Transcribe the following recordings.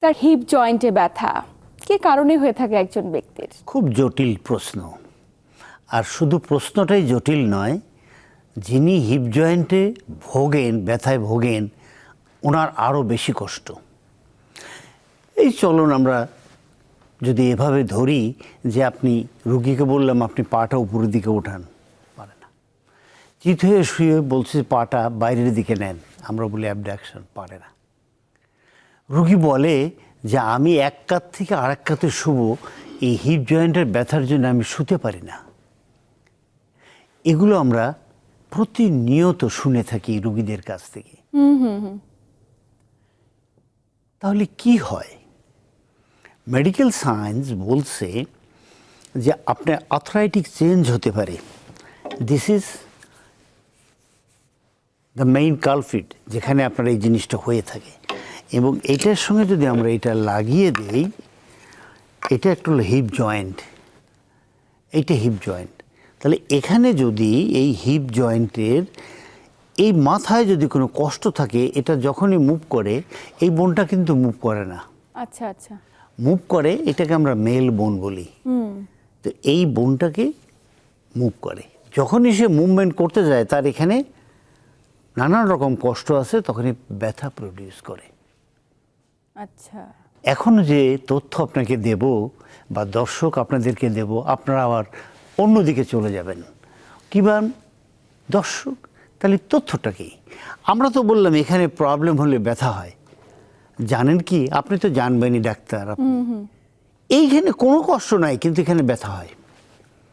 তার হিপ জয়েন্টে ব্যথা। কি কারণে হয়ে থাকে একজন ব্যক্তির? খুব জটিল প্রশ্ন। আর শুধু প্রশ্নটাই জটিল নয়, যিনি হিপ জয়েন্টে ভোগেন, ব্যথায় ভোগেন, ওনার আরও বেশি কষ্ট। এই চলুন আমরা যদি এভাবে ধরি যে আপনি রুগীকে বললাম, আপনি পাটা উপরের দিকে ওঠান। পারে না। চিত হয়ে শুয়ে বলছে পাটা বাইরের দিকে নেন। আমরা বলি অ্যাবডাকশন পারে না। রুগী বলে যে আমি এক কাত থেকে আরেক কাতে শুভ এই হিপ জয়েন্টের ব্যথার জন্য আমি শুতে পারি না। এগুলো আমরা প্রতিনিয়ত শুনে থাকি রুগীদের কাছ থেকে। তাহলে কি হয়? মেডিকেল সায়েন্স বলছে যে আপনার আথরাইটিক চেঞ্জ হতে পারে। This is the main culprit যেখানে আপনার এই জিনিসটা হয়ে থাকে। এবং এটার সঙ্গে যদি আমরা এটা লাগিয়ে দেই এটা একটু হলো হিপ জয়েন্ট এইটা হিপ জয়েন্ট তাহলে এখানে যদি এই হিপ জয়েন্টের এই মাথায় যদি কোনো কষ্ট থাকে এটা যখনই মুভ করে এই বোনটা কিন্তু মুভ করে না। আচ্ছা আচ্ছা। মুভ করে এটাকে আমরা মেল বোন বলি। তো এই বোনটাকে মুভ করে। যখনই সে মুভমেন্ট করতে যায় তার এখানে নানান রকম কষ্ট আছে তখনই ব্যথা প্রডিউস করে। আচ্ছা। এখন যে তথ্য আপনাকে দেব বা দর্শক আপনাদেরকে দেব আপনারা আবার অন্যদিকে চলে যাবেন। কিবা দর্শক তাহলে তথ্যটা কি? আমরা তো বললাম এখানে প্রবলেম হলে ব্যথা হয়। জানেন কি? আপনি তো জানবেনই ডাক্তার এইখানে কোনো কষ্ট নাই কিন্তু এখানে ব্যথা হয়।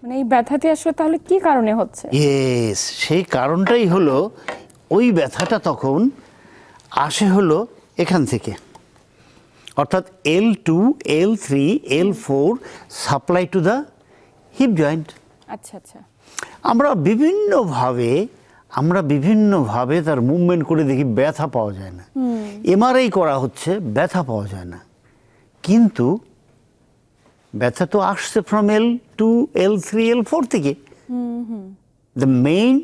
মানে এই ব্যথাটি আসলে তাহলে কি কারণে হচ্ছে? ইয়েস সেই কারণটাই হলো ওই ব্যথাটা তখন আসে হলো এখান থেকে। অর্থাৎ L two L three L four supply to the hip joint আচ্ছা আচ্ছা। আমরা বিভিন্নভাবে আমরা বিভিন্নভাবে তার মুভমেন্ট করে দেখি ব্যথা পাওয়া যায় না। এমআরআই করা হচ্ছে ব্যথা পাওয়া যায় না। কিন্তু ব্যথা তো আসছে from L two L three L four থেকে। দ্য মেইন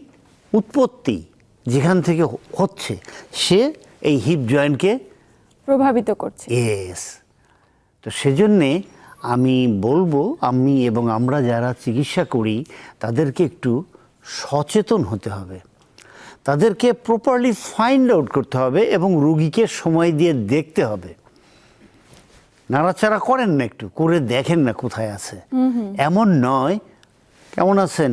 উৎপত্তি যেখান থেকে হচ্ছে সে এই হিপ জয়েন্টকে প্রভাবিত করছে। এস তো সেজন্যে আমি বলব আমি এবং আমরা যারা চিকিৎসা করি তাদেরকে একটু সচেতন হতে হবে। তাদেরকে প্রপারলি ফাইন্ড আউট করতে হবে এবং রুগীকে সময় দিয়ে দেখতে হবে। নাড়াচাড়া করেন না একটু করে দেখেন না কোথায় আছে। এমন নয় কেমন আছেন?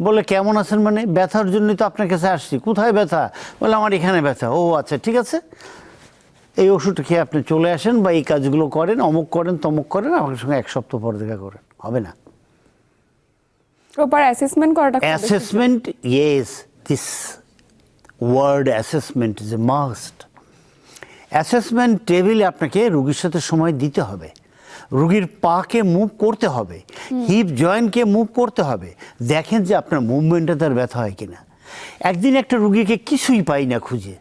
বলে কেমন আছেন মানে ব্যথার জন্যই তো আপনার কাছে আসছি। কোথায় ব্যথা? বলে আমার এখানে ব্যথা। ও আচ্ছা ঠিক আছে? এই ওষুধটা খেয়ে আপনি চলে আসেন বা এই কাজগুলো করেন অমুক করেন তমুক করেন আমার সঙ্গে এক সপ্তাহ পর দেখা করেন। হবে না। প্রপার অ্যাসেসমেন্ট করাটা assessment yes this word assessment is a must assessment টেবিলে আপনাকে রুগীর সাথে সময় দিতে হবে। রুগীর পাকে মুভ করতে হবে। হিপ জয়েন্টকে মুভ করতে হবে। দেখেন যে আপনার মুভমেন্টে তার ব্যথা হয় কিনা। একদিন একটা রুগীকে কিছুই পাই না খুঁজে।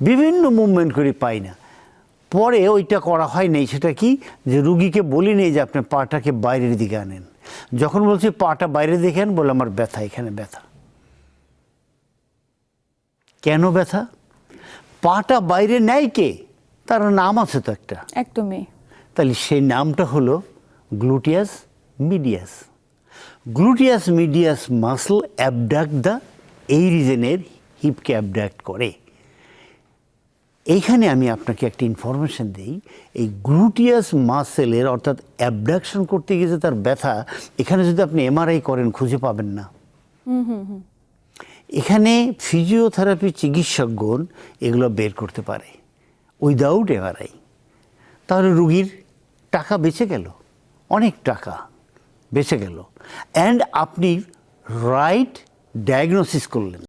বিভিন্ন মুভমেন্ট করে পাই না। পরে ওইটা করা হয় নাই সেটা কি? যে রুগীকে বলি নেই যে আপনি পাটাকে বাইরের দিকে আনেন। যখন বলছি পাটা বাইরে দিকে আন বলে আমার ব্যথা এখানে ব্যথা। কেন ব্যথা? পাটা বাইরে নেয় কে? তার নাম আছে তো একটা। একদমই। তাহলে সেই নামটা হলো gluteus medius. Gluteus medius muscle abduct the এই রিজনের হিপকে অ্যাবডাক্ট করে। এইখানে আমি আপনাকে একটা ইনফরমেশন দিই। এই গ্লুটিয়াস মাসেলের অর্থাৎ অ্যাবডাকশন করতে গিয়ে যে তার ব্যথা এখানে যদি আপনি এমআরআই করেন খুঁজে পাবেন না। এখানে ফিজিওথেরাপি চিকিৎসকগণ এগুলো বের করতে পারে। উইদাউট এমআরআই তাহলে রুগীর টাকা বেঁচে গেল। অনেক টাকা বেঁচে গেল। অ্যান্ড আপনি রাইট ডায়াগনোসিস করলেন।